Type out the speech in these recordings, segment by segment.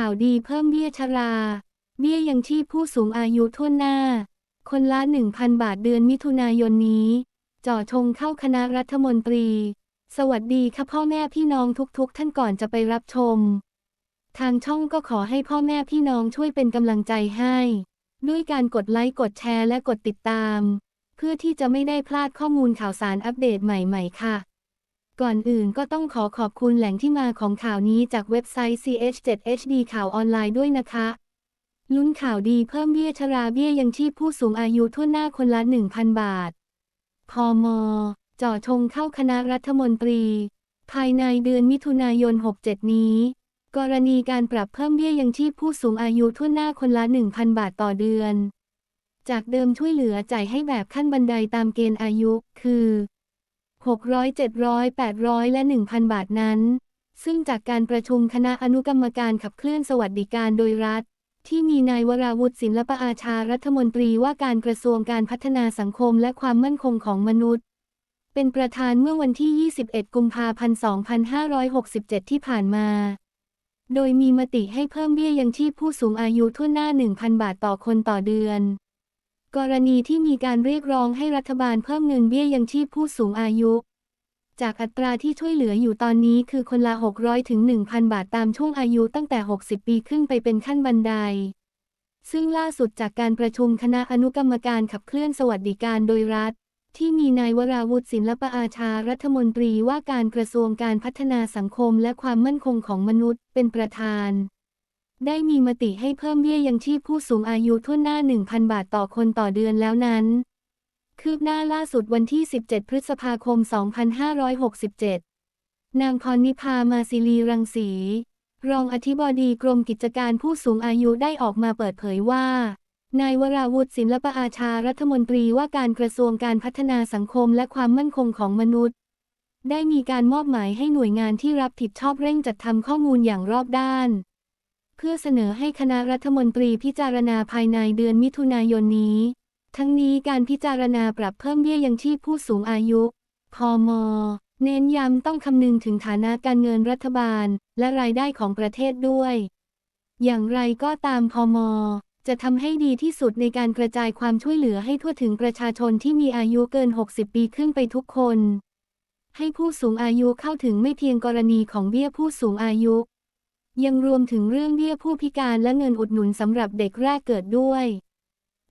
ข่าวดีเพิ่มเบี้ยชรา เบี้ยยังชีพผู้สูงอายุทั่วหน้า คนละ 1,000 บาทเดือนมิถุนายนนี้จ่อชงเข้าคณะรัฐมนตรี สวัสดีค่ะพ่อแม่พี่น้องทุกๆ ท่านก่อนจะไปรับชม ทางช่องก็ขอให้พ่อแม่พี่น้องช่วยเป็นกำลังใจให้ ด้วยการกดไลค์กดแชร์และกดติดตาม เพื่อที่จะไม่ได้พลาดข้อมูลข่าวสารอัปเดตใหม่ๆค่ะ ก่อนอื่นก็ต้องขอขอบคุณแหล่งที่มาของข่าวนี้จากเว็บไซต์ ch7hd ข่าวออนไลน์ด้วยนะคะ ลุ้นข่าวดีเพิ่มเบี้ยชราเบี้ยยังชีพผู้สูงอายุทั่วหน้าคนละ 1,000 บาท พม จ่อชงเข้าคณะรัฐมนตรี ภายในเดือนมิถุนายน 67 นี้ กรณีการปรับเพิ่มเบี้ยยังชีพผู้สูงอายุทั่วหน้าคนละ 1,000 บาทต่อเดือน จากเดิมช่วยเหลือจ่ายให้แบบขั้นบันไดตามเกณฑ์อายุ คือ 600 700 800 และ 1,000 บาทนั้น ซึ่งจากการประชุมคณะอนุกรรมการขับเคลื่อนสวัสดิการโดยรัฐ ที่มีนายวราวุฒิศิลปอาชารัฐมนตรีว่าการกระทรวงการพัฒนาสังคมและความมั่นคงของมนุษย์ เป็นประธานเมื่อวันที่ 21 กุมภาพันธ์ 2567 ที่ผ่านมาโดยมีมติให้เพิ่มเบี้ยยังชีพผู้สูงอายุทั่วหน้า 1,000 บาทต่อคนต่อเดือน กรณีที่มีการเรียกร้องให้รัฐบาลเพิ่มเงินเบี้ยยังชีพผู้สูงอายุ จากอัตราที่ช่วยเหลืออยู่ตอนนี้คือคนละ 600 ถึง 1,000 บาทตามช่วงอายุตั้งแต่ 60 ปีขึ้นไปเป็นขั้นบันได ซึ่งล่าสุดจากการประชุมคณะอนุกรรมการขับเคลื่อนสวัสดิการโดยรัฐ ที่มีนายวราวุฒิศิลปอาชารัฐมนตรีว่าการกระทรวงการพัฒนาสังคมและความมั่นคงของมนุษย์ เป็นประธาน ได้มีมติให้เพิ่มเบี้ยยังชีพผู้สูงอายุทั่วหน้า 1,000 บาทต่อคนต่อเดือนแล้วนั้น คืบหน้าล่าสุดวันที่ 17 พฤษภาคม 2567 นางพรนิพามาศิลีรังสี รองอธิบดีกรมกิจการผู้สูงอายุได้ออกมาเปิดเผยว่า นายวราวุฒิศิลปอาชารัฐมนตรีว่าการกระทรวงการพัฒนาสังคมและความมั่นคงของมนุษย์ ได้มีการมอบหมายให้หน่วยงานที่รับผิดชอบเร่งจัดทำข้อมูลอย่างรอบด้าน เพื่อเสนอให้คณะรัฐมนตรีพิจารณาภายในเดือนมิถุนายนนี้ ทั้งนี้การพิจารณาปรับเพิ่มเบี้ยยังชีพผู้สูงอายุพมเน้นย้ำต้องคำนึงถึงฐานะการเงินรัฐบาล และรายได้ของประเทศด้วย อย่างไรก็ตามพมจะทำให้ดีที่สุดในการกระจายความช่วยเหลือให้ทั่วถึงประชาชนที่มีอายุเกิน 60 ปีขึ้นไปทุกคน ให้ผู้สูงอายุเข้าถึงไม่เพียงกรณีของเบี้ยผู้สูงอายุ ยังรวมถึงเรื่องเบี้ยผู้พิการและเงินอุดหนุนสำหรับเด็กแรกเกิดด้วย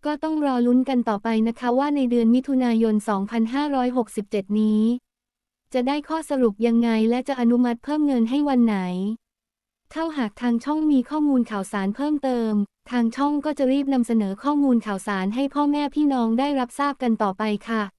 ก็ต้องรอลุ้นกันต่อไปนะคะว่าในเดือนมิถุนายน 2567 นี้ จะได้ข้อสรุปยังไงและจะอนุมัติเพิ่มเงินให้วันไหนถ้าหากทางช่องมีข้อมูลข่าวสารเพิ่มเติม ทางช่องก็จะรีบนำเสนอข้อมูลข่าวสารให้พ่อแม่พี่น้องได้รับทราบกันต่อไปค่ะ